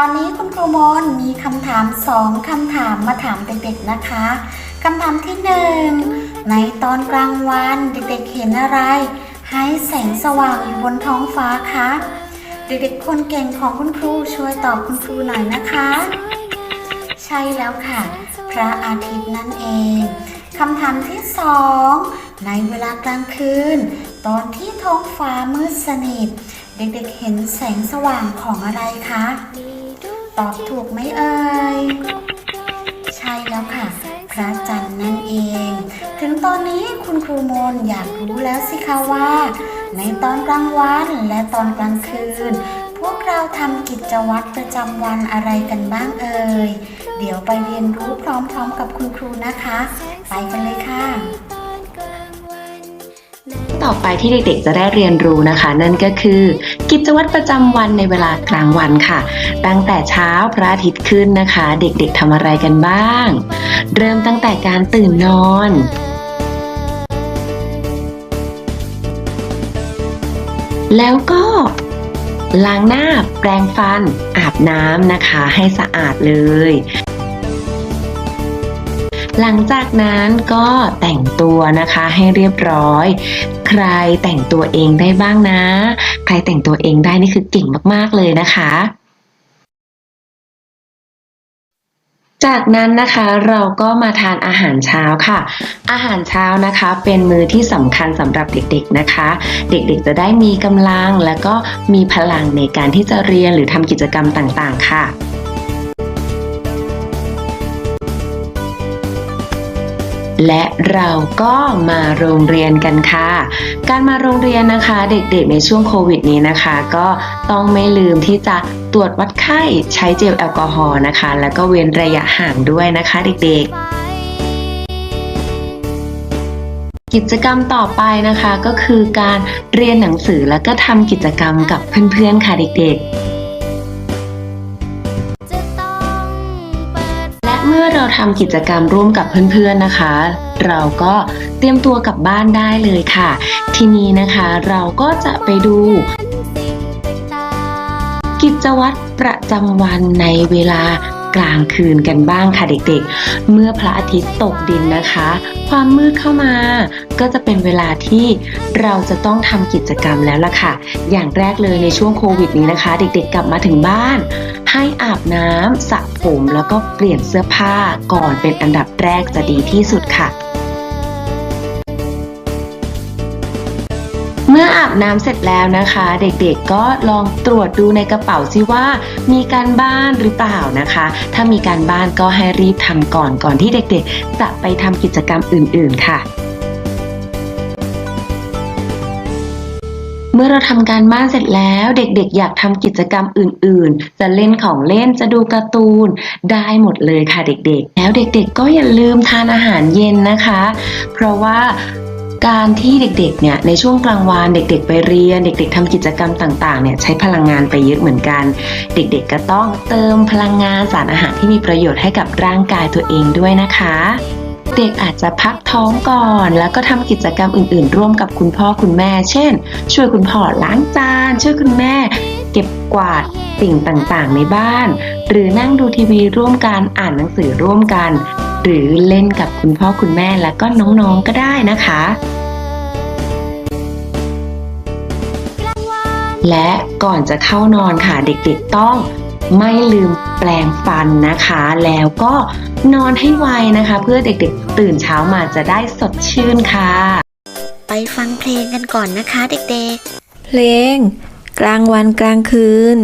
ตอนนี้คุณครูมอนมีคำถามสองคำถามมาถามเด็กๆนะคะคำถามที่หนึ่งในตอนกลางวันเด็กๆเห็นอะไร ให้แสงสว่างอยู่บนท้องฟ้าคะเด็กๆคนเก่งของคุณครูช่วยตอบคุณครูหน่อยนะคะ ใช่แล้วค่ะ พระอาทิตย์นั่นเองคำถามที่สองในเวลากลางคืน ตอนที่ท้องฟ้ามืดสนิท เด็กๆเห็นแสงสว่างของอะไรคะ ตอบถูกไหมเอ่ย ใช่แล้วค่ะ พระจันทร์นั่นเอง ถึงตอนนี้คุณครูโมนอยากรู้แล้วสิคะว่า ในตอนกลางวันและตอนกลางคืน พวกเราทำกิจวัตรประจำวันอะไรกันบ้างเอ่ย เดี๋ยวไปเรียนรู้พร้อมๆกับคุณครูนะคะ ไปกันเลยค่ะ ต่อไปที่เด็กๆ จะได้เรียนรู้นะคะ นั่นก็คือ กิจวัตรประจำวันในเวลากลางวันค่ะ ตั้งแต่เช้าพระอาทิตย์ขึ้นนะคะ เด็กๆทำอะไรกันบ้าง เริ่มตั้งแต่การตื่นนอนแล้วก็ล้างหน้าแปรงฟันอาบน้ำนะคะ ให้สะอาดเลย หลังจากนั้นก็แต่งตัวนะคะให้เรียบร้อย ใครแต่งตัวเองได้บ้างนะ ใครแต่งตัวเองได้นี่คือเก่งมากๆเลยนะคะ จากนั้นนะคะเราก็มาทานอาหารเช้าค่ะ อาหารเช้านะคะเป็นมื้อที่สำคัญสำหรับเด็กๆนะคะ เด็กๆจะได้มีกำลังและก็มีพลังในการที่จะเรียนหรือทำกิจกรรมต่างๆ ค่ะ และเราก็มาโรงเรียนกันค่ะ การมาโรงเรียนนะคะ เด็กๆในช่วงโควิดนี้นะคะ ก็ต้องไม่ลืมที่จะตรวจวัดไข้ใช้เจลแอลกอฮอล์นะคะ แล้วก็เว้นระยะห่างด้วยนะคะเด็กๆกิจกรรมต่อไปนะคะก็คือการเรียนหนังสือแล้วก็ทำกิจกรรมกับเพื่อนๆค่ะเด็กๆ ทำกิจกรรมร่วมกับเพื่อนๆนะคะ เราก็เตรียมตัวกลับบ้านได้เลยค่ะ ทีนี้นะคะเราก็จะไปดู กิจวัตรประจำวันในเวลา กลางคืนกันบ้างค่ะเด็กๆ เมื่อพระอาทิตย์ตกดินนะคะ ความมืดเข้ามา ก็จะเป็นเวลาที่เราจะต้องทำกิจกรรมแล้วล่ะค่ะ อย่างแรกเลยในช่วงโควิดนี้นะคะ เด็กๆ กลับมาถึงบ้าน ให้อาบน้ำสระผมแล้วก็เปลี่ยนเสื้อผ้าก่อนเป็นอันดับแรกจะดีที่สุดค่ะ มื่ออาบน้ำเสร็จแล้วนะคะ เด็กๆก็ลองตรวจดูในกระเป๋าซิว่า มีการบ้านหรือเปล่านะคะ ถ้ามีการบ้านก็ให้รีบทำก่อนก่อนที่เด็กๆ จะไปทำกิจกรรมอื่นๆค่ะเมื่อเราทำการบ้านเสร็จแล้วเด็กๆ อยากทำกิจกรรมอื่นๆ จะเล่นของเล่นจะดูการ์ตูนได้หมดเลยค่ะเด็กๆ แล้วเด็กๆ ก็อย่าลืมทานอาหารเย็นนะคะ เพราะว่า การที่เด็กๆ เนี่ยในช่วงกลางวันเด็กๆ ไปเรียน เด็ก ๆทำกิจกรรมต่างๆ เนี่ยใช้พลังงานไปเยอะเหมือนกัน เด็กๆ ก็ต้องเติมพลังงานสารอาหารที่มีประโยชน์ให้กับร่างกายตัวเองด้วยนะคะ เด็กอาจจะพักท้องก่อน แล้วก็ทำกิจกรรมอื่น ๆ ร่วมกับคุณพ่อคุณแม่ เช่น ช่วยคุณพ่อล้างจาน ช่วยคุณแม่ เก็บกวาดสิ่งต่างๆ ในบ้าน หรือนั่งดูทีวีร่วมกันอ่านหนังสือร่วมกัน หรือเล่นกับคุณพ่อคุณแม่และก็น้องๆก็ได้นะคะ และก่อนจะเข้านอนค่ะเด็กๆต้องไม่ลืมแปลงฟันนะคะ แล้วก็นอนให้ไวนะคะ เพื่อเด็กๆ ตื่นเช้ามาจะได้สดชื่นค่ะ ไปฟังเพลงกันก่อนนะคะเด็กๆ เพลง กลางวันกลางคืน